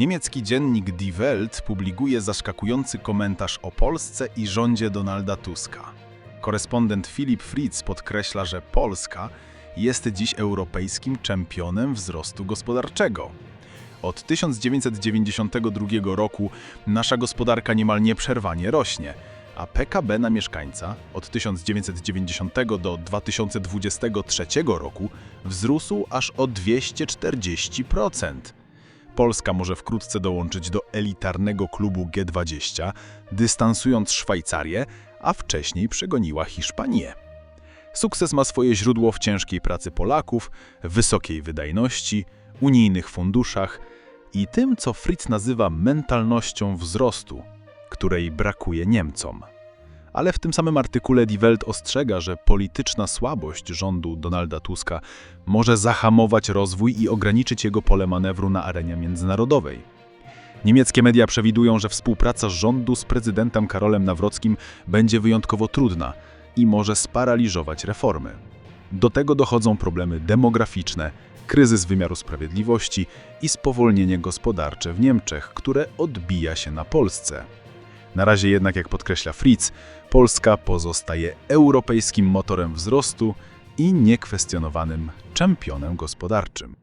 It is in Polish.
Niemiecki dziennik Die Welt publikuje zaskakujący komentarz o Polsce i rządzie Donalda Tuska. Korespondent Filip Fritz podkreśla, że Polska jest dziś europejskim czempionem wzrostu gospodarczego. Od 1992 roku nasza gospodarka niemal nieprzerwanie rośnie, a PKB na mieszkańca od 1990 do 2023 roku wzrósł aż o 240%. Polska może wkrótce dołączyć do elitarnego klubu G20, dystansując Szwajcarię, a wcześniej przegoniła Hiszpanię. Sukces ma swoje źródło w ciężkiej pracy Polaków, wysokiej wydajności, unijnych funduszach i tym, co Fritz nazywa mentalnością wzrostu, której brakuje Niemcom. Ale w tym samym artykule Die Welt ostrzega, że polityczna słabość rządu Donalda Tuska może zahamować rozwój i ograniczyć jego pole manewru na arenie międzynarodowej. Niemieckie media przewidują, że współpraca rządu z prezydentem Karolem Nawrockim będzie wyjątkowo trudna i może sparaliżować reformy. Do tego dochodzą problemy demograficzne, kryzys wymiaru sprawiedliwości i spowolnienie gospodarcze w Niemczech, które odbija się na Polsce. Na razie jednak, jak podkreśla Fritz, Polska pozostaje europejskim motorem wzrostu i niekwestionowanym czempionem gospodarczym.